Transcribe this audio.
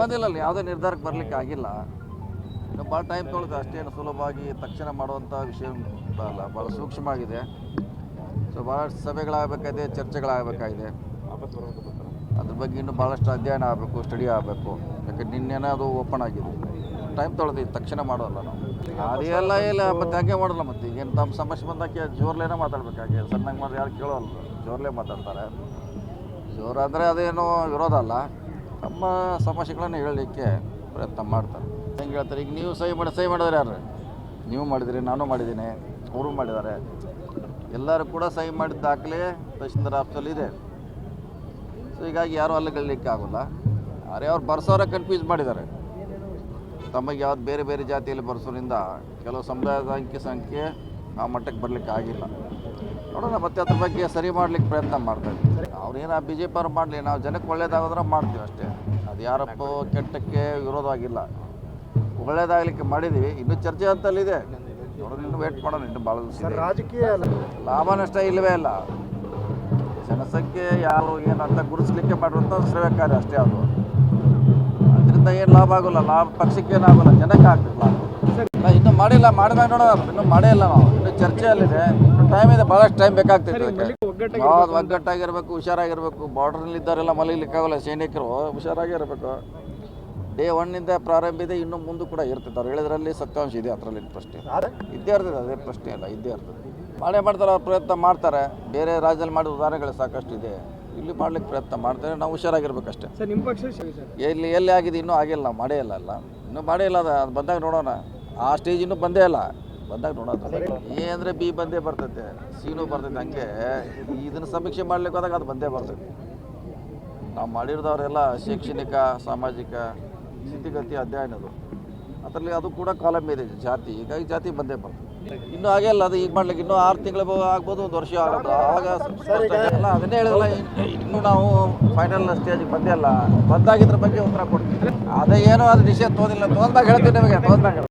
ಬಂದಿಲ್ಲ ಯಾವುದೇ ನಿರ್ಧಾರಕ್ಕೆ ಬರಲಿಕ್ಕೆ ಆಗಿಲ್ಲ. ಭಾಳ ಟೈಮ್ ತೊಳೆದು ಅಷ್ಟೇನು ಸುಲಭವಾಗಿ ತಕ್ಷಣ ಮಾಡುವಂಥ ವಿಷಯ ಅಲ್ಲ ಭಾಳ ಸೂಕ್ಷ್ಮವಾಗಿದೆ. ಸೊ ಭಾಳಷ್ಟು ಸಭೆಗಳಾಗಬೇಕಾಗಿದೆ ಚರ್ಚೆಗಳಾಗಬೇಕಾಗಿದೆ ಅದ್ರ ಬಗ್ಗೆ ಇನ್ನೂ ಭಾಳಷ್ಟು ಅಧ್ಯಯನ ಆಗಬೇಕು ಸ್ಟಡಿ ಆಗಬೇಕು. ಯಾಕೆ ನಿನ್ನೆನೇ ಅದು ಓಪನ್ ಆಗಿದೆ ಟೈಮ್ ತೊಳೆದು ತಕ್ಷಣ ಮಾಡೋಲ್ಲ ನಾವು. ಅದೆಲ್ಲ ಇಲ್ಲ ಮತ್ತೆ ಹಂಗೆ ಮಾಡಲ್ಲ ಮತ್ತೆ. ಈಗೇನು ತಮ್ಮ ಸಮಸ್ಯೆ ಬಂದಾಗ ಜೋರ್ಲೇನೇ ಮಾತಾಡ್ಬೇಕಾಗಿ ಸಣ್ಣಗೆ ಮಾಡಿ ಯಾರು ಕೇಳೋಲ್ಲ. ಜೋರ್ಲೇ ಮಾತಾಡ್ತಾರೆ. ಜೋರ್ ಅಂದರೆ ಅದೇನು ವಿರೋಧ ಅಲ್ಲ. ತಮ್ಮ ಸಮಸ್ಯೆಗಳನ್ನು ಹೇಳಲಿಕ್ಕೆ ಪ್ರಯತ್ನ ಮಾಡ್ತಾರೆ. ಹೆಂಗೆ ಹೇಳ್ತಾರೆ, ಈಗ ನೀವು ಸಹಿ ಮಾಡಿ, ಸಹಿ ಮಾಡಿದ್ರೆ ಯಾರು? ನೀವು ಮಾಡಿದಿರಿ, ನಾನು ಮಾಡಿದ್ದೀನಿ, ಅವರು ಮಾಡಿದ್ದಾರೆ. ಎಲ್ಲರೂ ಕೂಡ ಸಹಿ ಮಾಡಿದ ದಾಖಲೆ ತಹಶೀಲ್ದಾರ್ ಆಫೀಸಲ್ಲಿ ಇದೆ. ಸೊ ಹೀಗಾಗಿ ಯಾರೂ ಅಲ್ಲಿಗೆ ಆಗೋಲ್ಲ. ಆದರೆ ಅವ್ರು ಬರ್ಸೋರ ಕನ್ಫ್ಯೂಸ್ ಮಾಡಿದ್ದಾರೆ. ತಮಗೆ ಯಾವ್ದು ಬೇರೆ ಬೇರೆ ಜಾತಿಯಲ್ಲಿ ಬರ್ಸೋದ್ರಿಂದ ಕೆಲವು ಸಮುದಾಯದ ಅಂಕಿ ಸಂಖ್ಯೆ ಆ ಮಟ್ಟಕ್ಕೆ ಬರಲಿಕ್ಕೆ ಆಗಿಲ್ಲ. ನೋಡೋಣ ಮತ್ತೆ ಅದ್ರ ಬಗ್ಗೆ ಸರಿ ಮಾಡ್ಲಿಕ್ಕೆ ಪ್ರಯತ್ನ ಮಾಡ್ತಾ ಇದ್ದೀವಿ ಅವ್ರೇನು ಬಿ ಜೆ ಪಿ ಅವ್ರು ಮಾಡಲಿ ನಾವು ಜನಕ್ಕೆ ಒಳ್ಳೇದಾಗೋದ್ರೆ ಮಾಡ್ತೀವಿ ಅಷ್ಟೇ. ಅದು ಯಾರಪ್ಪ ಕೆಟ್ಟಕ್ಕೆ ವಿರೋಧವಾಗಿಲ್ಲ. ಒಳ್ಳೇದಾಗಲಿಕ್ಕೆ ಮಾಡಿದ್ದೀವಿ ಇನ್ನೂ ಚರ್ಚೆ ಅಂತಲ್ಲಿದೆ ನೋಡೋಣ ಇನ್ನು ವೇಟ್ ಮಾಡೋಣ ಇನ್ನು ಭಾಳ ದಿವಸ. ರಾಜಕೀಯ ಲಾಭ ನಷ್ಟ ಇಲ್ಲವೇ ಇಲ್ಲ ಜನಸಂಖ್ಯೆ ಯಾರು ಏನು ಅಂತ ಗುರುತಿಸ್ಲಿಕ್ಕೆ ಮಾಡಿರುವಂಥ ಶ್ರೇಯ ಕಾರ್ಯ ಅಷ್ಟೇ ಅದು. ಅದರಿಂದ ಏನು ಲಾಭ ಆಗೋಲ್ಲ ಲಾಭ ಪಕ್ಷಕ್ಕೆ ಏನಾಗೋಲ್ಲ ಜನಕ್ಕೆ ಇಲ್ಲ, ಇನ್ನೂ ಮಾಡಿಲ್ಲ ಮಾಡಿದಾಗ ನೋಡೋಣ ಇನ್ನೂ ಮಾಡೇ ಇಲ್ಲ ನಾವು. ಇನ್ನೂ ಚರ್ಚೆಯಲ್ಲಿದೆ. ಇನ್ನೂ ಟೈಮ್ ಇದೆ ಭಾಳಷ್ಟು ಟೈಮ್ ಬೇಕಾಗ್ತೈತೆ ಯಾವ್ದು ಒಗ್ಗಟ್ಟಾಗಿರ್ಬೇಕು ಹುಷಾರಾಗಿರ್ಬೇಕು ಬಾರ್ಡರ್ನಲ್ಲಿ ಇದ್ದಾರೆಲ್ಲ ಮಲಗಲಿಕ್ಕಾಗಲ್ಲ ಸೈನಿಕರು. ಹುಷಾರಾಗಿರ್ಬೇಕು ಡೇ ಒನ್ನಿಂದ ಪ್ರಾರಂಭ ಇದೆ ಇನ್ನು ಮುಂದೆ ಕೂಡ ಇರ್ತದೆ ಅವ್ರು ಹೇಳಿದ್ರಲ್ಲಿ ಸತ್ಯಾಂಶ ಇದೆ ಅದರಲ್ಲಿ ಪ್ರಶ್ನೆ. ಇದ್ದೇ ಇರ್ತದೆ ಅದೇ ಪ್ರಶ್ನೆ ಇಲ್ಲ ಇದ್ದೇ ಇರ್ತದೆ. ಮಾಡೇ ಮಾಡ್ತಾರೆ ಅವ್ರು ಪ್ರಯತ್ನ ಮಾಡ್ತಾರೆ. ಬೇರೆ ರಾಜ್ಯದಲ್ಲಿ ಮಾಡಿದ ಉದಾಹರಣೆಗಳು ಸಾಕಷ್ಟು ಇದೆ. ಇಲ್ಲಿ ಮಾಡ್ಲಿಕ್ಕೆ ಪ್ರಯತ್ನ ಮಾಡ್ತಾರೆ ನಾವು ಹುಷಾರಾಗಿರ್ಬೇಕಷ್ಟೇ. ಎಲ್ಲಿ ಎಲ್ಲಿ ಆಗಿದೆ ಇನ್ನೂ ಆಗಿಲ್ಲ ಮಾಡೇ ಇಲ್ಲ ಅಲ್ಲ. ಇನ್ನೂ ಮಾಡೇ ಇಲ್ಲ ಅದು ಅದು ಬಂದಾಗ ನೋಡೋಣ. ಆ ಸ್ಟೇಜ್ ಇನ್ನೂ ಬಂದೇ ಅಲ್ಲ ಬಂದಾಗ ನೋಡೋದು ಏನಂದ್ರೆ ಅಂದರೆ ಬಿ ಬಂದೇ ಬರ್ತೈತೆ ಸೀನು ಬರ್ತೈತೆ ಹಂಗೆ. ಇದನ್ನು ಸಮೀಕ್ಷೆ ಮಾಡ್ಲಿಕ್ಕೆ ಹೋದಾಗ ಅದು ಬಂದೇ ಬರ್ತೈತೆ. ನಾವು ಮಾಡಿರೋದವರೆಲ್ಲ ಶೈಕ್ಷಣಿಕ ಸಾಮಾಜಿಕ ಸ್ಥಿತಿಗತಿ ಅಧ್ಯಯನದು ಅದರಲ್ಲಿ ಅದು ಕೂಡ ಕಾಲಮ್ ಇದೆ ಜಾತಿ. ಹೀಗಾಗಿ ಜಾತಿ ಬಂದೇ ಬರ್ತದೆ ಇನ್ನು ಆಗೇ ಅಲ್ಲ ಅದು ಈಗ ಮಾಡ್ಲಿಕ್ಕೆ ಇನ್ನೂ ಆರು ತಿಂಗಳು ಆಗ್ಬೋದು ಒಂದು ವರ್ಷ ಆಗೋದು ಆವಾಗ ಎಲ್ಲ ಅಲ್ಲ ಅದನ್ನೇ ಹೇಳಿದಲ್ಲ ಇನ್ನೂ ನಾವು ಫೈನಲ್ ಸ್ಟೇಜಿಗೆ ಬಂದೇ ಇಲ್ಲ ಬಂದಾಗಿದ್ರ ಬಗ್ಗೆ ಉತ್ತರ ಕೊಡ್ತೀವಿ. ಅದೇ ಏನೋ ಅದು ನಿಷೇಧ ತೋದಿಲ್ಲ ತೊಗೊಂಡಾಗ ಹೇಳ್ತೀನಿ ನಿಮಗೆ ತೊಗೊಂಡಾಗ